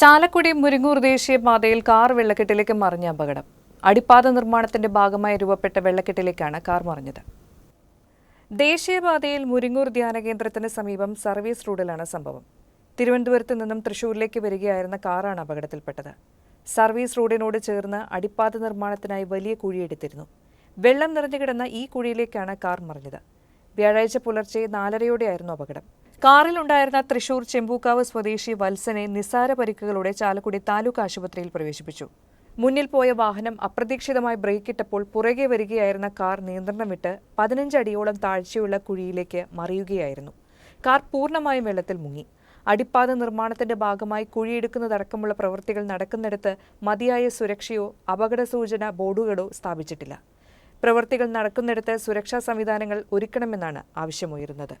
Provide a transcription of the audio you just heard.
ചാലക്കുടി മുരിങ്ങൂർ ദേശീയപാതയിൽ കാർ വെള്ളക്കെട്ടിലേക്ക് മറിഞ്ഞ അപകടം. അടിപ്പാത നിർമ്മാണത്തിന്റെ ഭാഗമായി രൂപപ്പെട്ട വെള്ളക്കെട്ടിലേക്കാണ് കാർ മറിഞ്ഞത്. ദേശീയപാതയിൽ മുരിങ്ങൂർ ധ്യാന കേന്ദ്രത്തിന് സമീപം സർവീസ് റോഡിലാണ് സംഭവം. തിരുവനന്തപുരത്ത് നിന്നും തൃശൂരിലേക്ക് വരികയായിരുന്ന കാറാണ് അപകടത്തിൽപ്പെട്ടത്. സർവീസ് റോഡിനോട് ചേർന്ന് അടിപ്പാത നിർമ്മാണത്തിനായി വലിയ കുഴിയെടുത്തിരുന്നു. വെള്ളം നിറഞ്ഞു കിടന്ന ഈ കുഴിയിലേക്കാണ് കാർ മറിഞ്ഞത്. വ്യാഴാഴ്ച പുലർച്ചെ നാലരയോടെയായിരുന്നു അപകടം. കാറിലുണ്ടായിരുന്ന തൃശൂർ ചെമ്പൂക്കാവ് സ്വദേശി വത്സനെ നിസാര പരിക്കുകളോടെ ചാലക്കുടി താലൂക്ക് ആശുപത്രിയിൽ പ്രവേശിപ്പിച്ചു. മുന്നിൽ പോയ വാഹനം അപ്രതീക്ഷിതമായി ബ്രേക്കിട്ടപ്പോൾ പുറകെ വരികയായിരുന്ന കാർ നിയന്ത്രണം വിട്ട് പതിനഞ്ചടിയോളം താഴ്ചയുള്ള കുഴിയിലേക്ക് മറിയുകയായിരുന്നു. കാർ പൂർണമായും വെള്ളത്തിൽ മുങ്ങി. അടിപ്പാത നിർമ്മാണത്തിന്റെ ഭാഗമായി കുഴിയെടുക്കുന്നതടക്കമുള്ള പ്രവൃത്തികൾ നടക്കുന്നിടത്ത് മതിയായ സുരക്ഷയോ അപകട സൂചന ബോർഡുകളോ സ്ഥാപിച്ചിട്ടില്ല. പ്രവൃത്തികൾ നടക്കുന്നിടത്ത് സുരക്ഷാ സംവിധാനങ്ങൾ ഒരുക്കണമെന്നാണ് ആവശ്യമുയരുന്നത്